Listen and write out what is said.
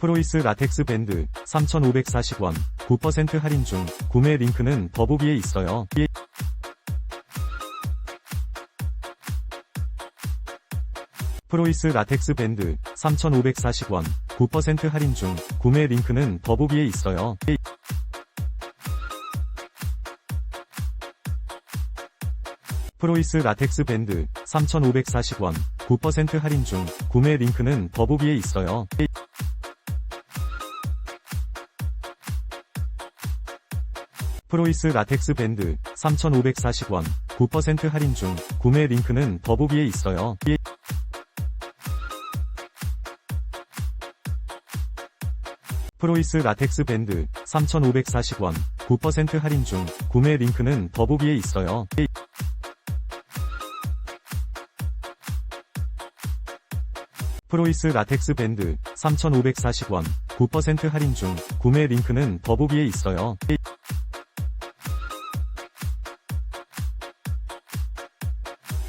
프로이스 라텍스 밴드 3,540원 9% 할인 중 구매 링크는 더보기에 있어요. 프로이스 라텍스 밴드 3,540원 9% 할인 중 구매 링크는 더보기에 있어요. 프로이스 라텍스 밴드 3,540원 9% 할인 중 구매 링크는 더보기에 있어요. 프로이스 라텍스 밴드 3,540원 9% 할인 중 구매 링크는 더보기에 있어요. 프로이스 라텍스 밴드 3,540원 9% 할인 중 구매 링크는 더보기에 있어요. 프로이스 라텍스 밴드 3,540원 9% 할인 중 구매 링크는 더보기에 있어요.